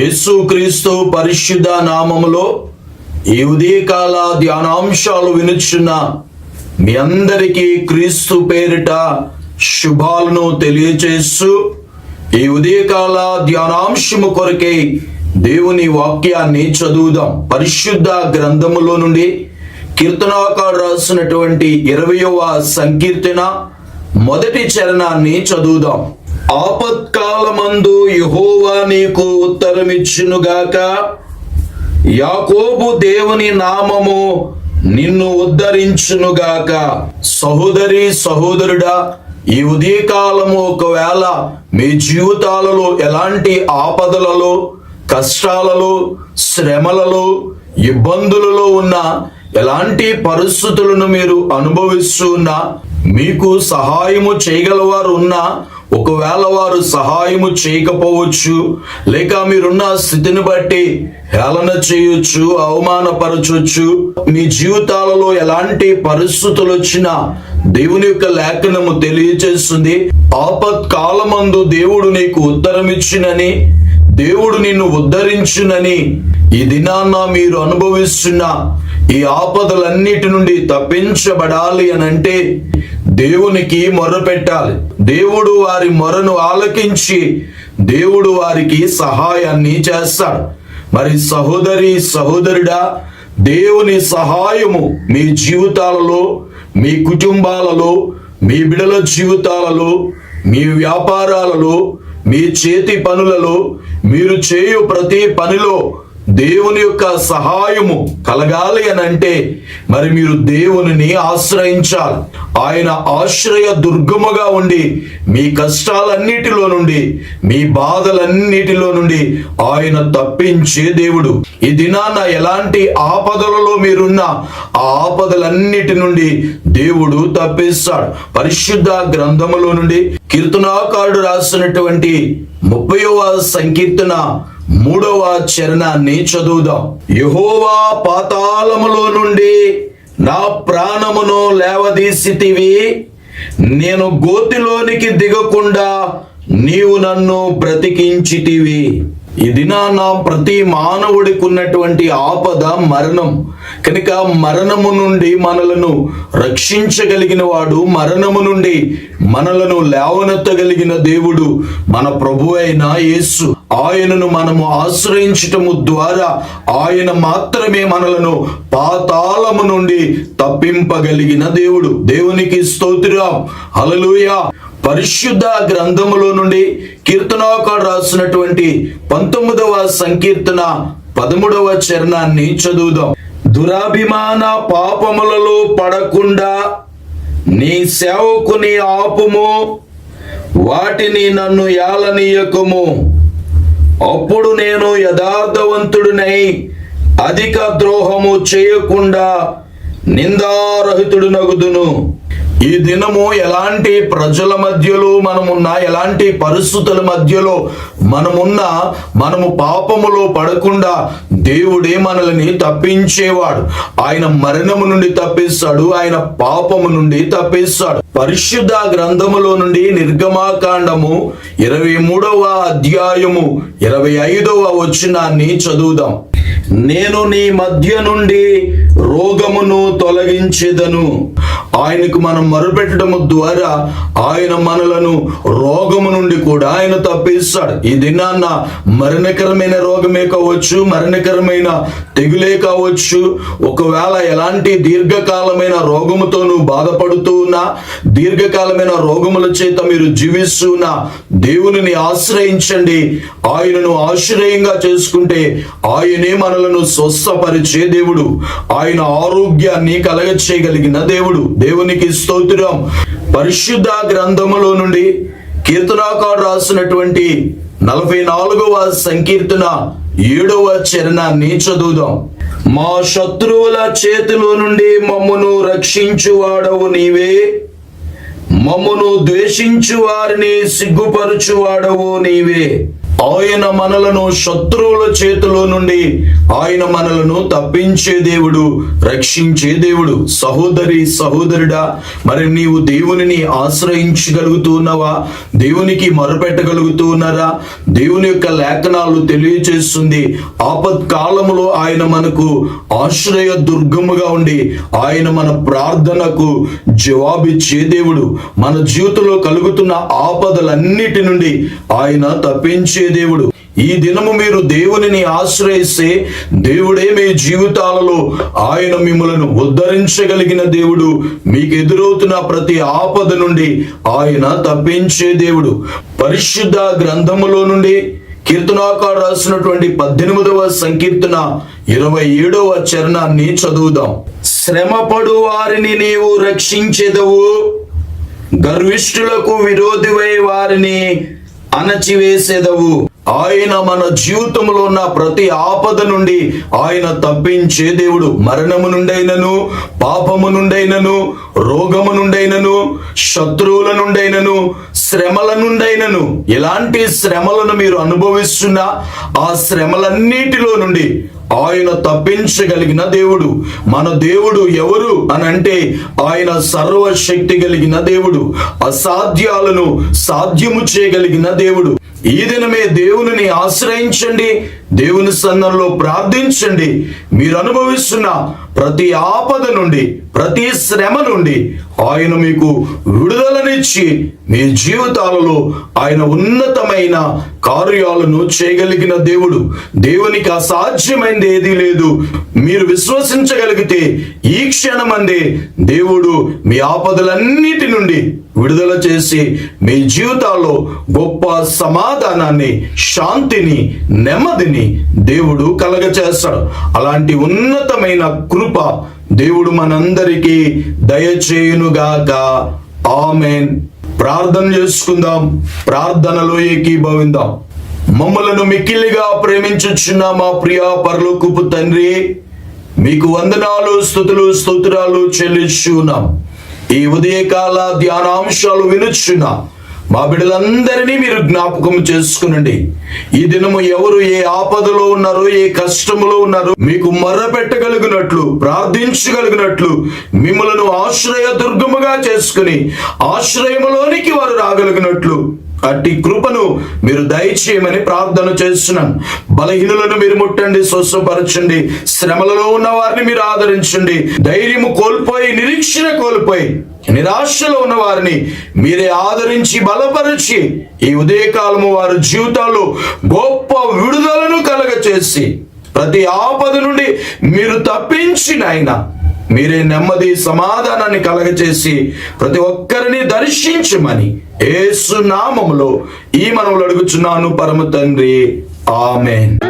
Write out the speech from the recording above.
యేసుక్రీస్తు పరిశుద్ధ నామములో ఈ ఉదయకాల ధ్యానాంశాలు వినుచున్న మీ అందరికీ క్రీస్తు పేరిట శుభాలను తెలియచేస్తూ ఈ ఉదయకాల ధ్యానాంశము కొరకై దేవుని వాక్యాన్ని చదువుదాం. పరిశుద్ధ గ్రంథములో నుండి కీర్తనాకారు రాసినటువంటి ఇరవయవ సంకీర్తన మొదటి చరణాన్ని చదువుదాం. ఆపత్కాలమందు యహోవా నీకు ఉత్తరమిచ్చునుగాక. యాకోబు దేవుని నామము నిన్ను ఉద్ధరించునుగాక. సహోదరి సహోదరుడా ఈ ఉదయకాలము ఒకవేళ మీ జీవితాలలో ఎలాంటి ఆపదలలో కష్టాలలో శ్రమలలో ఇబ్బందులలో ఉన్న ఎలాంటి పరిస్థితులను మీరు అనుభవిస్తున్నా మీకు సహాయము చేయగలవారు ఉన్నా ఒకవేళ వారు సహాయము చేయకపోవచ్చు లేక మీరున్న స్థితిని బట్టి హేళన చేయొచ్చు అవమానపరచొచ్చు మీ జీవితాలలో ఎలాంటి పరిస్థితులు వచ్చినా దేవుని యొక్క లేఖనము తెలియజేస్తుంది ఆపత్ కాలమందు దేవుడు నీకు ఉత్తరమిచ్చునని దేవుడు నిన్ను ఉద్ధరించునని ఈ దినాన్న మీరు అనుభవిస్తున్న ఈ ఆపదలన్నిటి నుండి తప్పించబడాలి అని అంటే దేవునికి మొర్ర పెట్టాలి దేవుడు వారి మొరను ఆలకించి దేవుడు వారికి సహాయాన్ని చేస్తాడు. మరి సహోదరి సహోదరుడా దేవుని సహాయము మీ జీవితాలలో మీ కుటుంబాలలో మీ బిడల జీవితాలలో మీ వ్యాపారాలలో మీ చేతి పనులలో మీరు చేయు ప్రతి పనిలో దేవుని యొక్క సహాయము కలగాలి అని అంటే మరి మీరు దేవునిని ఆశ్రయించాలి. ఆయన ఆశ్రయ దుర్గముగా ఉండి మీ కష్టాలన్నిటిలో నుండి మీ బాధలన్నిటిలో నుండి ఆయన తప్పించే దేవుడు. ఈ దినాన ఎలాంటి ఆపదలలో మీరున్న ఆ ఆపదలన్నిటి నుండి దేవుడు తప్పిస్తాడు. పరిశుద్ధ గ్రంథములో నుండి కీర్తనాకారుడు రాసినటువంటి ముప్పైవ సంకీర్తన మూడవ చరణాన్ని చదువుదాం. యహోవా పాతాళములో నుండి నా ప్రాణమును లేవదీసితివి. నేను గోతిలోనికి దిగకుండా నీవు నన్ను బ్రతికించితివి. ఇది నా ప్రతి మానవుడికి ఉన్నటువంటి ఆపద మరణం. కనుక మరణము నుండి మనలను రక్షించగలిగిన వాడు మరణము నుండి మనలను లేవనెత్తగలిగిన దేవుడు మన ప్రభు అయిన యేసు. ఆయనను మనము ఆశ్రయించటము ద్వారా ఆయన మాత్రమే మనలను పాతాళము నుండి తప్పింపగలిగిన దేవుడు. దేవునికి స్తోత్రం. హలలుయ పరిశుద్ధ గ్రంథములో నుండి కీర్తనాకాడు రాసినటువంటి పంతొమ్మిదవ సంకీర్తన పదమూడవ చరణాన్ని చదువుదాం. దురాభిమాన పాపములలో పడకుండా నీ సేవకుని ఆపుము. వాటిని నన్ను యాలనీయకము అప్పుడు నేను యథార్థవంతుడినై అధిక ద్రోహము చేయకుండా నిందారహితుడు నగుదును ఈ దినము ఎలాంటి ప్రజల మధ్యలో మనమున్నా ఎలాంటి పరిస్థితుల మధ్యలో మనమున్నా మనము పాపములో పడకుండా దేవుడే మనల్ని తప్పించేవాడు. ఆయన మరణము నుండి తప్పిస్తాడు ఆయన పాపము నుండి తప్పిస్తాడు. పరిశుద్ధ గ్రంథములో నుండి నిర్గమాకాండము ఇరవై మూడవ అధ్యాయము ఇరవై ఐదవ వచనాన్ని చదువుదాం. నేను నీ మధ్య నుండి రోగమును తొలగించేదను. ఆయనకు మనం మొరపెట్టడం ద్వారా ఆయన మనలను రోగము నుండి కూడా ఆయన తప్పిస్తాడు. ఈ దినాన్న మరణకరమైన రోగమే కావచ్చు మరణకరమైన తెగులే కావచ్చు. ఒకవేళ ఎలాంటి దీర్ఘకాలమైన రోగముతో నువ్వు బాధపడుతూ ఉన్నా దీర్ఘకాలమైన రోగముల చేత మీరు జీవిస్తున్నా దేవునిని ఆశ్రయించండి. ఆయనను ఆశ్రయంగా చేసుకుంటే ఆయనే మనలను స్వస్థపరిచే దేవుడు. ఆయన ఆరోగ్యాన్ని కలగ చేయగలిగిన దేవుడు. దేవునికి స్తోత్రం. పరిశుద్ధ గ్రంథములో నుండి కీర్తనాకారు రాసినటువంటి నలభై నాలుగవ సంకీర్తన ఏడవ చరణాన్ని చదువుదాం. మా శత్రువుల చేతిలో నుండి మమ్మను రక్షించువాడవు నీవే. మమ్మను ద్వేషించు వారిని సిగ్గుపరచువాడవు నీవే. ఆయన మనలను శత్రువుల చేతిలో నుండి ఆయన మనలను తప్పించే దేవుడు రక్షించే దేవుడు. సహోదరి సహోదరుడా మరి నీవు దేవునిని ఆశ్రయించగలుగుతూ ఉన్నావా? దేవునికి మొరపెట్టగలుగుతూ ఉన్నారా? దేవుని యొక్క లేఖనాలు తెలియచేస్తుంది. ఆపత్కాలములో ఆయన మనకు ఆశ్రయ దుర్గముగా ఉండి ఆయన మన ప్రార్థనకు జవాబిచ్చే దేవుడు. మన జీవితంలో కలుగుతున్న ఆపదలన్నిటి నుండి ఆయన తప్పించే ఇచ్చే దేవుడు. ఈ దినము మీరు దేవునిని ఆశ్రయిస్తే దేవుడే మీ జీవితాలలో ఆయన మిమ్మలను ఉద్ధరించగలిగిన దేవుడు. మీకు ఎదురవుతున్న ప్రతి ఆపద నుండి ఆయన తప్పించే దేవుడు. పరిశుద్ధ గ్రంథములో నుండి కీర్తనాకారు రాసినటువంటి పద్దెనిమిదవ సంకీర్తన ఇరవై ఏడవ చరణాన్ని చదువుదాం. శ్రమపడు వారిని నీవు రక్షించెదవు. గర్విష్ఠులకు విరోధివై వారిని అణచివేసేదవు. ఆయన మన జీవితంలో ఉన్న ప్రతి ఆపద నుండి ఆయన తప్పించే దేవుడు మరణము నుండైనను పాపము నుండైనను రోగము నుండైనను శత్రువుల నుండైనను శ్రమల నుండైనను. ఎలాంటి శ్రమలను మీరు అనుభవిస్తున్నా ఆ శ్రమలన్నిటిలో నుండి ఆయన తప్పించగలిగిన దేవుడు. మన దేవుడు ఎవరు అని అంటే ఆయన సర్వశక్తి కలిగిన దేవుడు. అసాధ్యాలను సాధ్యము చేయగలిగిన దేవుడు. ఈ దినమే దేవునిని ఆశ్రయించండి దేవుని సన్నంలో ప్రార్థించండి. మీరు అనుభవిస్తున్న ప్రతి ఆపద నుండి ప్రతి శ్రమ నుండి ఆయన మీకు విడుదలనిచ్చి మీ జీవితాలలో ఆయన ఉన్నతమైన కార్యాలను చేయగలిగిన దేవుడు. దేవునికి అసాధ్యమైంది ఏదీ లేదు. మీరు విశ్వసించగలిగితే ఈ క్షణమందే దేవుడు మీ ఆపదలన్నిటి నుండి విడుదల చేసి మీ జీవితాల్లో గొప్ప సమాధానాన్ని శాంతిని నెమ్మదిని దేవుడు కలగచేస్తాడు. అలాంటి ఉన్నతమైన కృప దేవుడు మనందరికీ దయచేయునుగాక. ఆమెన్. ప్రార్థన చేసుకుందాం. ప్రార్థనలో ఏకీభవిందాం. మమ్మలను మిక్కిలిగా ప్రేమించుచున్న మా ప్రియ పరలోకపు తండ్రి మీకు వందనాలు స్థుతులు స్తోత్రాలు చెల్లిస్తున్నాం ఈ ఉదయకాల ధ్యానాంశాలు వినుచున్నాం. మా బిడ్డలందరినీ మీరు జ్ఞాపకం చేసుకునండి. ఈ దినము ఎవరు ఏ ఆపదలో ఉన్నారో ఏ కష్టములో ఉన్నారో మీకు మర్ర పెట్టగలిగినట్లు ప్రార్థించగలిగినట్లు మిమ్మలను ఆశ్రయ దుర్గముగా చేసుకుని ఆశ్రయములోనికి వారు రాగలిగినట్లు అట్టి కృపను మీరు దయచేయమని ప్రార్థన చేస్తున్నాను బలహీనులను మీరు ముట్టండి స్వస్థపరచండి. శ్రమలలో ఉన్న వారిని మీరు ఆదరించండి. ధైర్యము కోల్పోయి నిరీక్షణ కోల్పోయి నిరాశలో ఉన్న వారిని మీరే ఆదరించి బలపరిచి ఈ ఉదయకాలము వారి జీవితాల్లో గొప్ప విడుదలను కలగచేసి ప్రతి ఆపద నుండి మీరు తప్పించిన ఆయన మీరే నెమ్మది సమాధానాన్ని కలగచేసి ప్రతి ఒక్కరిని దర్శించమని ఏసు నామములో ఈ మనములు అడుగుచున్నాను పరమ తండ్రి. ఆమెన్.